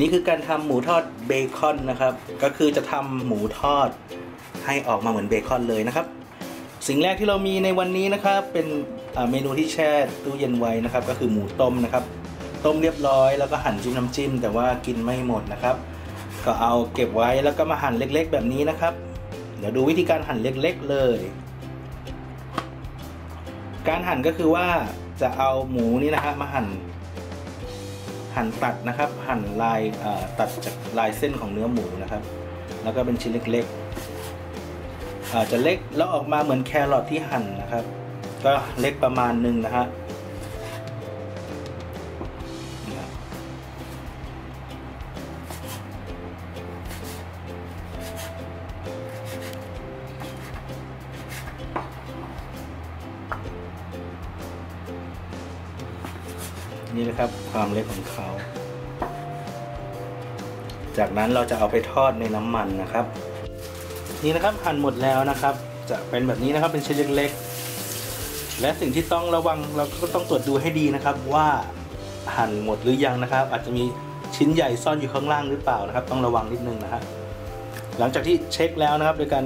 นี่คือการทำหมูทอดเบคอนนะครับ ก็คือจะทำหมูทอดให้ออกมาเหมือนเบคอนเลยนะครับ สิ่งแรกที่เรามีในวันนี้นะครับ เป็นเมนูที่แช่ตู้เย็นไว้นะครับ ก็คือหมูต้มนะครับ ต้มเรียบร้อยแล้วก็หั่นจิ้มน้ำจิ้ม แต่ว่ากินไม่หมดนะครับ ก็เอาเก็บไว้แล้วก็มาหั่นเล็ก ๆ แบบนี้นะครับ เดี๋ยวดูวิธีการหั่นเล็ก ๆ เลย การหั่นก็คือว่าจะเอาหมูนี้นะฮะมาหั่น หั่นตัดนะครับ หั่นลายตัดจากลายเส้นของเนื้อหมูนะครับ แล้วก็เป็นชิ้นเล็กๆจะเล็กแล้วออกมาเหมือนแครอทที่หั่นนะครับ ก็เล็กประมาณหนึ่งนะฮะ นี่นะครับความเล็กของเขา จากนั้นเราจะเอาไปทอดในน้ำมันนะครับ นี่นะครับหั่นหมดแล้วนะครับ จะเป็นแบบนี้นะครับเป็นชิ้นเล็กๆ และสิ่งที่ต้องระวังเราก็ต้องตรวจดูให้ดีนะครับ ว่าหั่นหมดหรือยังนะครับ อาจจะมีชิ้นใหญ่ซ่อนอยู่ข้างล่างหรือเปล่านะครับ ต้องระวังนิดนึงนะฮะหลังจากที่เช็คแล้วนะครับ โดยการ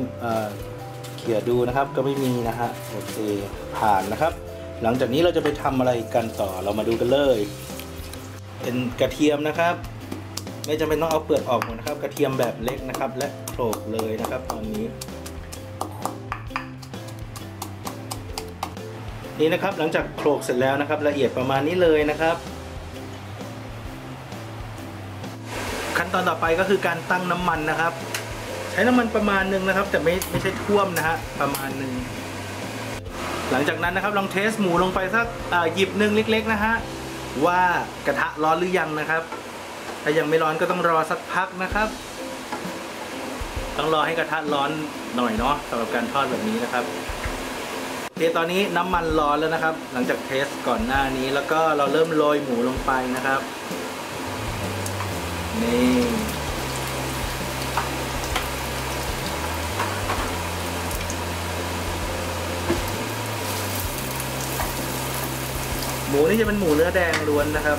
เขี่ยดูนะครับก็ไม่มีนะฮะโอเคผ่านนะครับ หลังจากนี้เราจะไปทำอะไรกันต่อเรามาดูกันเลย เป็นกระเทียมนะครับ ไม่จำเป็นต้องเอาเปลือกออกหมดนะครับ กระเทียมแบบเล็กนะครับ และโขลกเลยนะครับ ตอนนี้ นี่นะครับหลังจากโขลกเสร็จแล้วนะครับ ละเอียดประมาณนี้เลยนะครับขั้นตอนต่อไปก็คือการตั้งน้ำมันนะครับ ใช้น้ำมันประมาณหนึ่งนะครับ แต่ไม่ไม่ใช่ท่วมนะฮะประมาณหนึ่ง หลังจากนั้นนะครับลองเทสหมูลงไปสักหยิบหนึ่งเล็ก ๆ นะฮะว่ากระทะร้อนหรือยังนะครับ ถ้ายังไม่ร้อนก็ต้องรอสักพักนะครับ ต้องรอให้กระทะร้อนหน่อยเนาะสำหรับการทอดแบบนี้นะครับโอเคตอนนี้น้ำมันร้อนแล้วนะครับ หลังจากเทสก่อนหน้านี้แล้วก็เราเริ่มโรยหมูลงไปนะครับนี่ มูนี่จะเป็นหมูเนื้อแดงล้วนนะครับ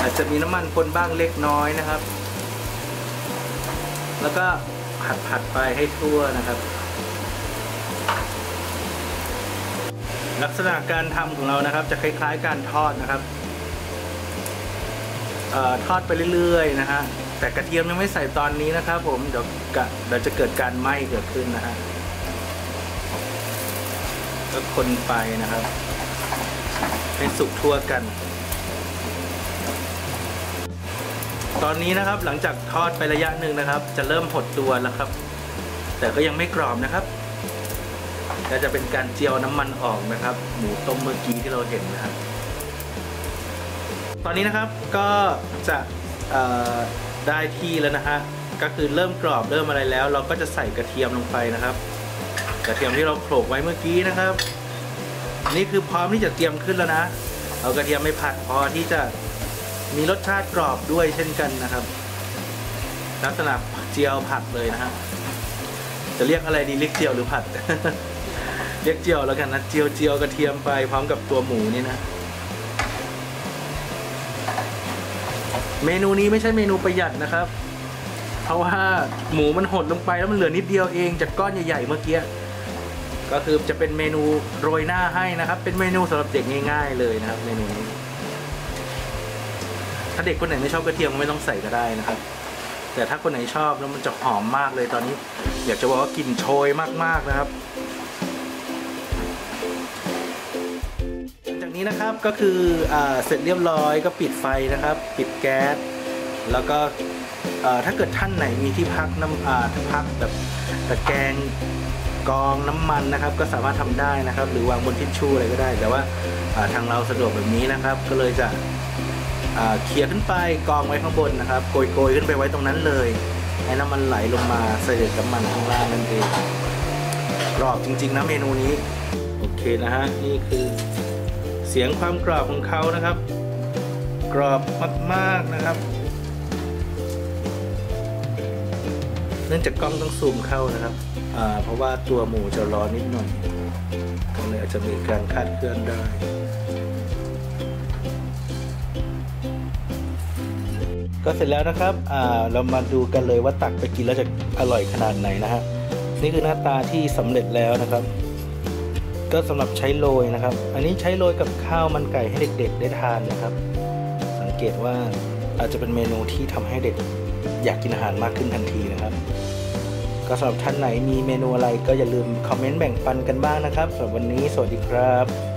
อาจจะมีน้ำมันปนบ้างเล็กน้อยนะครับ แล้วก็ผัดผัดไปให้ทั่วนะครับ ลักษณะการทำของเรานะครับ จะคล้ายๆการทอดนะครับออทอดไปเรื่อยๆนะฮะแต่กระเทียมยังไม่ใส่ตอนนี้นะครับ ผมเดี๋ยวเดี๋ยวจะเกิดการไหม้เกิดขึ้นนะฮะก็คนไปนะครับ ให้สุกทั่วกัน ตอนนี้นะครับหลังจากทอดไประยะหนึ่งนะครับ จะเริ่มหดตัวแล้วครับ แต่ก็ยังไม่กรอบนะครับก็จะเป็นการเจียวน้ำมันออกนะครับ หมูต้มเมื่อกี้ที่เราเห็นนะครับ ตอนนี้นะครับก็จะได้ที่แล้วนะฮะก็คือเริ่มกรอบเริ่มอะไรแล้ว เราก็จะใส่กระเทียมลงไปนะครับ กระเทียมที่เราโขลกไว้เมื่อกี้นะครับ นี่คือพร้อมที่จะเตรียมขึ้นแล้วนะ เอากระเทียมไม่ผัดพอที่จะมีรสชาติกรอบด้วยเช่นกันนะครับ ลักษณะเจียวผัดเลยนะฮะจะเรียกอะไรดีเรียกเจียวหรือผัด เรียกเจียวแล้วกันนะเจียวเจียวกระเทียมไปพร้อมกับตัวหมูนี่นะ เมนูนี้ไม่ใช่เมนูประหยัดนะครับ เพราะว่าหมูมันหดลงไปแล้วมันเหลือนิดเดียวเองจากก้อนใหญ่ๆเมื่อกี้ ก็คือจะเป็นเมนูโรยหน้าให้นะครับ เป็นเมนูสำหรับเด็กง่าย ๆ เลยนะครับเมนูนี้ถ้าเด็กคนไหนไม่ชอบกระเทียมก็ไม่ต้องใส่ก็ได้นะครับ แต่ถ้าคนไหนชอบแล้วมันจะหอมมากเลยตอนนี้ อยากจะบอกว่ากลิ่นโชยมากๆนะครับจากนี้นะครับก็คืออเสร็จเรียบร้อยก็ปิดไฟนะครับ ปิดแก๊สแล้วก็ถ้าเกิดท่านไหนมีที่พักน้ำพักแบบตะแกรง กองน้ำมันนะครับ ก็สามารถทำได้นะครับ หรือวางบนทิชชู่อะไรก็ได้ แต่ว่าทางเราสะดวกแบบนี้นะครับ ก็เลยจะเคลียร์ขึ้นไปกองไว้ข้างบนนะครับโกยโกยขึ้นไปไว้ตรงนั้นเลยให้น้ำมันไหลลงมาเสด็จน้ำมันข้างล่างนั่นเองกรอบจริงๆนะเมนูนี้โอเคนะฮะนี่คือเสียงความกรอบของเขานะครับ กรอบมากๆนะครับ เนื่องจากกล้องต้องซูมเข้านะครับ เพราะว่าตัวหมูจะร้อนนิดหน่อยก็เลยอาจจะมีการคาดเคลื่อนได้ก็เสร็จแล้วนะครับ เรามาดูกันเลยว่าตักไปกินแล้วจะอร่อยขนาดไหนนะฮะ นี่คือหน้าตาที่สำเร็จแล้วนะครับ ก็สำหรับใช้โรยนะครับ อันนี้ใช้โรยกับข้าวมันไก่ให้เด็ก ๆ ได้ทานนะครับ สังเกตว่าอาจจะเป็นเมนูที่ทำให้เด็กอยากกินอาหารมากขึ้นทันที ก็สำหรับท่านไหนมีเมนูอะไรก็อย่าลืมคอมเมนต์แบ่งปันกันบ้างนะครับสำหรับวันนี้สวัสดีครับ